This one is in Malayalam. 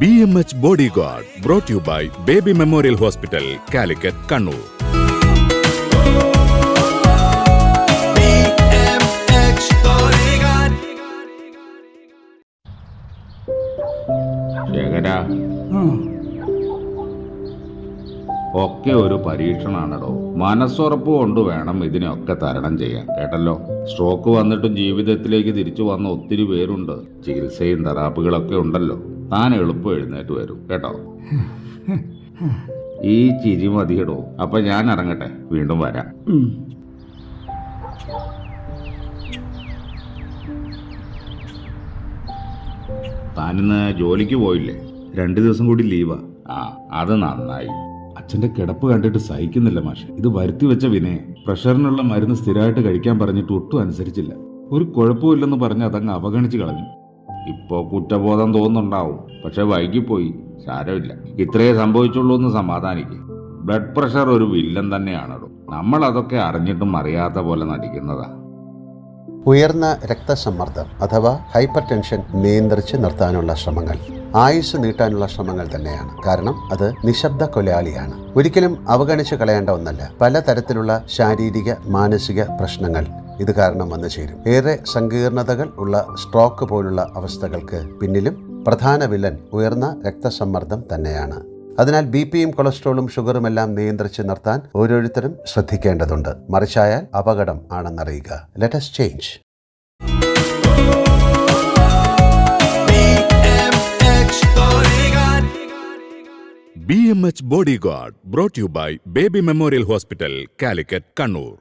B M H body guard brought you by Baby Memorial Hospital Calicut Kannur. ശേഖര. ഒക്കെ ഒരു പരീക്ഷണാണടോ. മനസ്സുറപ്പ് കൊണ്ട് വേണം ഇതിനെയൊക്കെ തരണം ചെയ്യാൻ. കേട്ടല്ലോ? സ്ട്രോക്ക് വന്നിട്ടും ജീവിതത്തിലേക്ക് തിരിച്ചു വന്ന ഒത്തിരി പേരുണ്ട്. ചികിത്സയും തെറാപ്പികളൊക്കെ ഉണ്ടല്ലോ. താൻ എളുപ്പം എഴുന്നേറ്റ് വരും കേട്ടോ? ഈ ചിരി മതിയടോ. അപ്പൊ ഞാൻ ഇറങ്ങട്ടെ. വീണ്ടും വരാം. താനിന്ന് ജോലിക്ക് പോയില്ലേ? രണ്ടു ദിവസം കൂടി ലീവാ. ആ അത് നന്നായി. അച്ഛന്റെ കിടപ്പ് കണ്ടിട്ട് സഹിക്കുന്നില്ല മാഷെ. ഇത് വരുത്തി വെച്ച വിനയ പ്രഷറിനുള്ള മരുന്ന് സ്ഥിരമായിട്ട് കഴിക്കാൻ പറഞ്ഞിട്ട് ഒട്ടും അനുസരിച്ചില്ല. ഒരു കുഴപ്പമില്ലെന്ന് പറഞ്ഞ് അതങ്ങ് അവഗണിച്ച് കളഞ്ഞു. ഇപ്പോ കുറ്റബോധം തോന്നുന്നുണ്ടാവും. പക്ഷെ വൈകിപ്പോയി. സാരമില്ല. ഇത്രയേ സംഭവിച്ചുള്ളൂ എന്ന് സമാധാനിക്കും. ബ്ലഡ് പ്രഷർ ഒരു വില്ലൻ തന്നെയാണല്ലോ നമ്മൾ അതൊക്കെ അറിഞ്ഞിട്ടും അറിയാത്ത പോലെ നടിക്കുന്നതാ. ഉയർന്ന രക്തസമ്മർദ്ദം അഥവാ ഹൈപ്പർ ടെൻഷൻ നിയന്ത്രിച്ച് നിർത്താനുള്ള ശ്രമങ്ങൾ. ആയുസ് നീട്ടാനുള്ള ശ്രമങ്ങൾ തന്നെയാണ്. കാരണം അത് നിശബ്ദ കൊലയാളിയാണ്. ഒരിക്കലും അവഗണിച്ച് കളയേണ്ട ഒന്നല്ല. പലതരത്തിലുള്ള ശാരീരിക മാനസിക പ്രശ്നങ്ങൾ ഇത് കാരണം വന്നു ചേരും. ഏറെ സങ്കീർണതകൾ ഉള്ള സ്ട്രോക്ക് പോലുള്ള അവസ്ഥകൾക്ക് പിന്നിലും പ്രധാന വില്ലൻ ഉയർന്ന രക്തസമ്മർദ്ദം തന്നെയാണ്. അതിനാൽ ബി പിയും കൊളസ്ട്രോളും ഷുഗറുമെല്ലാം നിയന്ത്രിച്ച് നിർത്താൻ ഓരോരുത്തരും ശ്രദ്ധിക്കേണ്ടതുണ്ട്. മറിച്ചായാൽ അപകടം ആണെന്നറിയുക. Let's change. B M H body guard brought you by Baby Memorial Hospital Calicut Kannur